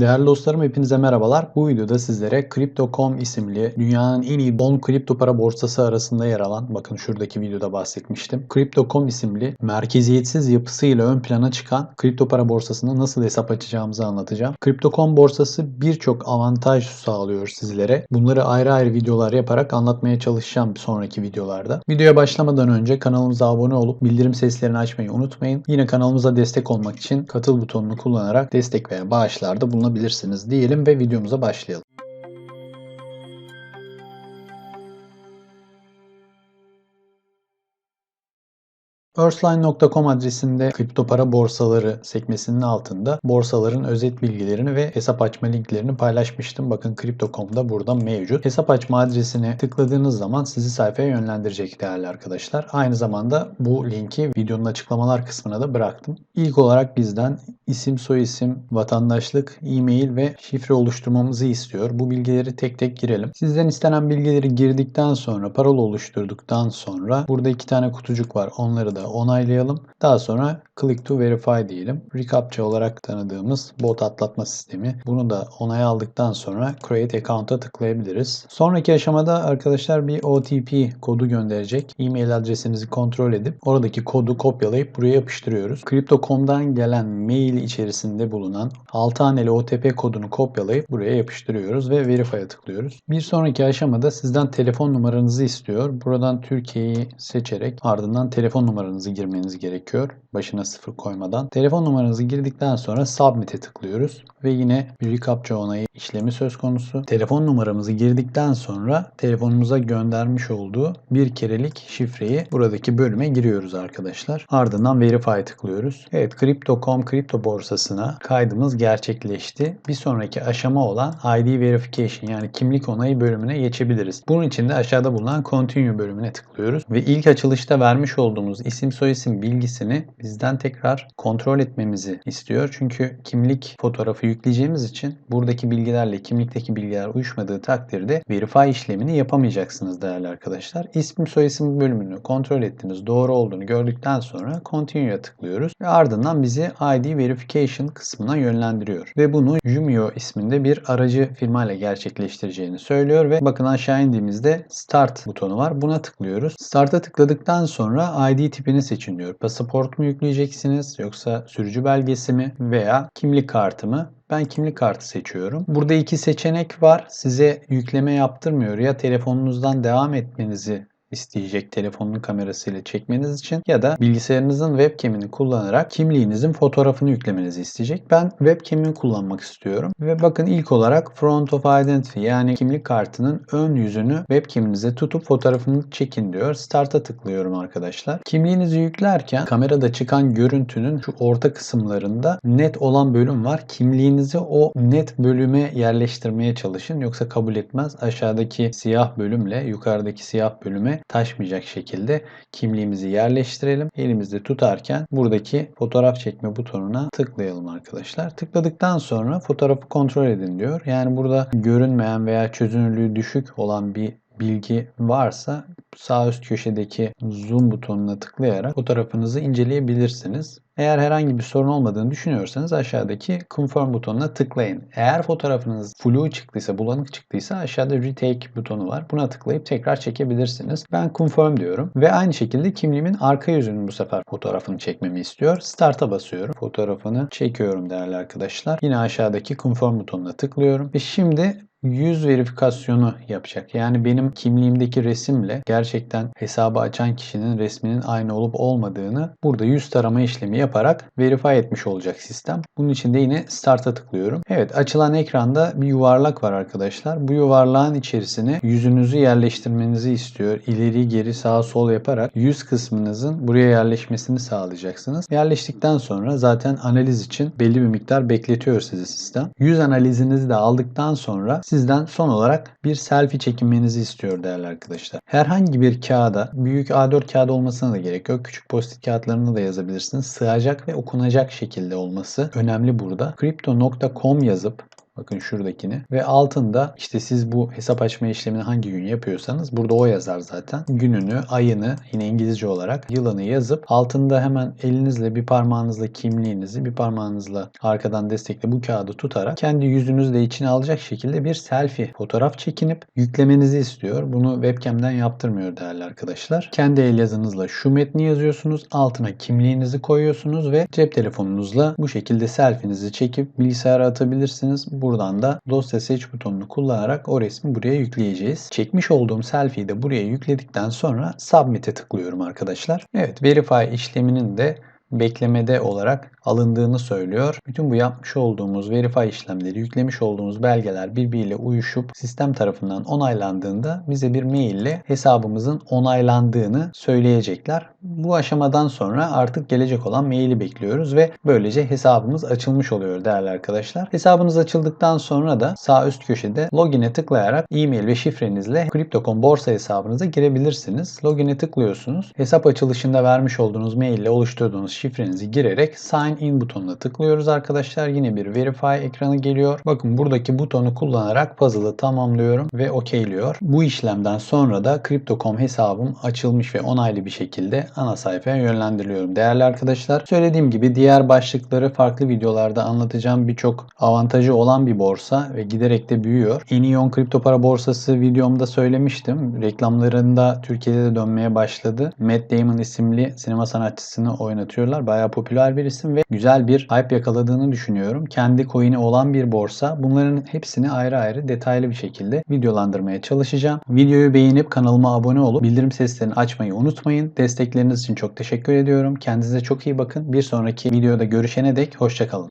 Değerli dostlarım hepinize merhabalar. Bu videoda sizlere Crypto.com isimli dünyanın en iyi 10 kripto para borsası arasında yer alan, bakın şuradaki videoda bahsetmiştim. Crypto.com isimli merkeziyetsiz yapısıyla ön plana çıkan kripto para borsasında nasıl hesap açacağımızı anlatacağım. Crypto.com borsası birçok avantaj sağlıyor sizlere. Bunları ayrı ayrı videolar yaparak anlatmaya çalışacağım sonraki videolarda. Videoya başlamadan önce kanalımıza abone olup bildirim seslerini açmayı unutmayın. Yine kanalımıza destek olmak için katıl butonunu kullanarak destek veya bağışlarda bulunabilirsiniz diyelim ve videomuza başlayalım. Earthline.com adresinde kripto para borsaları sekmesinin altında borsaların özet bilgilerini ve hesap açma linklerini paylaşmıştım. Bakın Crypto.com'da burada mevcut. Hesap açma adresine tıkladığınız zaman sizi sayfaya yönlendirecek değerli arkadaşlar. Aynı zamanda bu linki videonun açıklamalar kısmına da bıraktım. İlk olarak bizden isim, soyisim, vatandaşlık, e-mail ve şifre oluşturmamızı istiyor. Bu bilgileri tek tek girelim. Sizden istenen bilgileri girdikten sonra, parola oluşturduktan sonra burada iki tane kutucuk var. Onları da onaylayalım. Daha sonra click to verify diyelim. Recaptcha olarak tanıdığımız bot atlatma sistemi. Bunu da onay aldıktan sonra create account'a tıklayabiliriz. Sonraki aşamada arkadaşlar bir OTP kodu gönderecek. E-mail adresinizi kontrol edip oradaki kodu kopyalayıp buraya yapıştırıyoruz. Crypto.com'dan gelen mail içerisinde bulunan 6 haneli OTP kodunu kopyalayıp buraya yapıştırıyoruz ve verify'a tıklıyoruz. Bir sonraki aşamada sizden telefon numaranızı istiyor. Buradan Türkiye'yi seçerek ardından telefon numaranızı girmeniz gerekiyor. Başına sıfır koymadan. Telefon numaranızı girdikten sonra Submit'e tıklıyoruz. Ve yine bir recaptcha onayı işlemi söz konusu. Telefon numaramızı girdikten sonra telefonumuza göndermiş olduğu bir kerelik şifreyi buradaki bölüme giriyoruz arkadaşlar. Ardından Verify'e tıklıyoruz. Evet Crypto.com kripto borsasına kaydımız gerçekleşti. Bir sonraki aşama olan ID Verification yani kimlik onayı bölümüne geçebiliriz. Bunun için de aşağıda bulunan Continue bölümüne tıklıyoruz. Ve ilk açılışta vermiş olduğumuz isim soyisim bilgisini bizden tekrar kontrol etmemizi istiyor. Çünkü kimlik fotoğrafı yükleyeceğimiz için buradaki bilgilerle kimlikteki bilgiler uyuşmadığı takdirde verify işlemini yapamayacaksınız değerli arkadaşlar. İsim soyisim bölümünü kontrol ettiniz doğru olduğunu gördükten sonra Continue'ya tıklıyoruz ve ardından bizi ID Verification kısmına yönlendiriyor. Ve bunu Jumio isminde bir aracı firmayla gerçekleştireceğini söylüyor ve bakın aşağı indiğimizde Start butonu var. Buna tıklıyoruz. Start'a tıkladıktan sonra ID tipini seçin diyor. Pasaport mu yükleyeceksiniz yoksa sürücü belgesi mi veya kimlik kartı mı? Ben kimlik kartı seçiyorum. Burada iki seçenek var. Size yükleme yaptırmıyor ya telefonunuzdan devam etmenizi isteyecek telefonun kamerasıyla çekmeniz için ya da bilgisayarınızın webcam'ini kullanarak kimliğinizin fotoğrafını yüklemenizi isteyecek. Ben webcam'ini kullanmak istiyorum. Ve bakın ilk olarak front of identity yani kimlik kartının ön yüzünü webcam'inize tutup fotoğrafını çekin diyor. Start'a tıklıyorum arkadaşlar. Kimliğinizi yüklerken kamerada çıkan görüntünün şu orta kısımlarında net olan bölüm var. Kimliğinizi o net bölüme yerleştirmeye çalışın. Yoksa kabul etmez. Aşağıdaki siyah bölümle yukarıdaki siyah bölüme taşmayacak şekilde kimliğimizi yerleştirelim. Elimizde tutarken buradaki fotoğraf çekme butonuna tıklayalım arkadaşlar. Tıkladıktan sonra fotoğrafı kontrol edin diyor. Yani burada görünmeyen veya çözünürlüğü düşük olan bir bilgi varsa sağ üst köşedeki zoom butonuna tıklayarak fotoğrafınızı inceleyebilirsiniz. Eğer herhangi bir sorun olmadığını düşünüyorsanız aşağıdaki confirm butonuna tıklayın. Eğer fotoğrafınız flu çıktıysa, bulanık çıktıysa aşağıda retake butonu var. Buna tıklayıp tekrar çekebilirsiniz. Ben confirm diyorum ve aynı şekilde kimliğimin arka yüzünün bu sefer fotoğrafını çekmemi istiyor. Start'a basıyorum. Fotoğrafını çekiyorum değerli arkadaşlar. Yine aşağıdaki confirm butonuna tıklıyorum ve şimdi yüz verifikasyonu yapacak. Yani benim kimliğimdeki resimle gerçekten hesabı açan kişinin resminin aynı olup olmadığını burada yüz tarama işlemi yaparak verify etmiş olacak sistem. Bunun için de yine start'a tıklıyorum. Evet açılan ekranda bir yuvarlak var arkadaşlar. Bu yuvarlağın içerisine yüzünüzü yerleştirmenizi istiyor. İleri geri sağ sol yaparak yüz kısmınızın buraya yerleşmesini sağlayacaksınız. Yerleştikten sonra zaten analiz için belli bir miktar bekletiyor sizi sistem. Yüz analizinizi de aldıktan sonra sizden son olarak bir selfie çekinmenizi istiyor değerli arkadaşlar. Herhangi bir kağıda, büyük A4 kağıdı olmasına da gerek yok. Küçük post-it kağıtlarını da yazabilirsiniz. Sığacak ve okunacak şekilde olması önemli burada. Crypto.com yazıp Bakın şuradakini. Ve altında işte siz bu hesap açma işlemini hangi gün yapıyorsanız burada o yazar zaten. Gününü, ayını yine İngilizce olarak yılını yazıp altında hemen elinizle bir parmağınızla kimliğinizi bir parmağınızla arkadan destekle bu kağıdı tutarak kendi yüzünüzü de içine alacak şekilde bir selfie fotoğraf çekinip yüklemenizi istiyor. Bunu webcam'den yaptırmıyor değerli arkadaşlar. Kendi el yazınızla şu metni yazıyorsunuz. Altına kimliğinizi koyuyorsunuz ve cep telefonunuzla bu şekilde selfie'nizi çekip bilgisayara atabilirsiniz. Buradan da dosya seç butonunu kullanarak o resmi buraya yükleyeceğiz. Çekmiş olduğum selfie'yi de buraya yükledikten sonra submit'e tıklıyorum arkadaşlar. Evet verify işleminin de beklemede olarak alındığını söylüyor. Bütün bu yapmış olduğumuz verify işlemleri, yüklemiş olduğumuz belgeler birbiriyle uyuşup sistem tarafından onaylandığında bize bir mail ile hesabımızın onaylandığını söyleyecekler. Bu aşamadan sonra artık gelecek olan maili bekliyoruz ve böylece hesabımız açılmış oluyor değerli arkadaşlar. Hesabınız açıldıktan sonra da sağ üst köşede login'e tıklayarak e-mail ve şifrenizle Crypto.com borsa hesabınıza girebilirsiniz. Login'e tıklıyorsunuz. Hesap açılışında vermiş olduğunuz mail ile oluşturduğunuz şifrenizi girerek sign in butonuna tıklıyoruz arkadaşlar. Yine bir verify ekranı geliyor. Bakın buradaki butonu kullanarak puzzle'ı tamamlıyorum ve okeyliyor. Bu işlemden sonra da Crypto.com hesabım açılmış ve onaylı bir şekilde ana sayfaya yönlendiriliyorum. Değerli arkadaşlar söylediğim gibi diğer başlıkları farklı videolarda anlatacağım birçok avantajı olan bir borsa ve giderek de büyüyor. Enion kripto para borsası videomda söylemiştim. Reklamlarında Türkiye'de de dönmeye başladı. Matt Damon isimli sinema sanatçısını oynatıyorlar. Bayağı popüler bir isim ve güzel bir hype yakaladığını düşünüyorum. Kendi coin'i olan bir borsa. Bunların hepsini ayrı ayrı detaylı bir şekilde videolandırmaya çalışacağım. Videoyu beğenip kanalıma abone olup bildirim seslerini açmayı unutmayın. Destekleriniz için çok teşekkür ediyorum. Kendinize çok iyi bakın. Bir sonraki videoda görüşene dek hoşçakalın.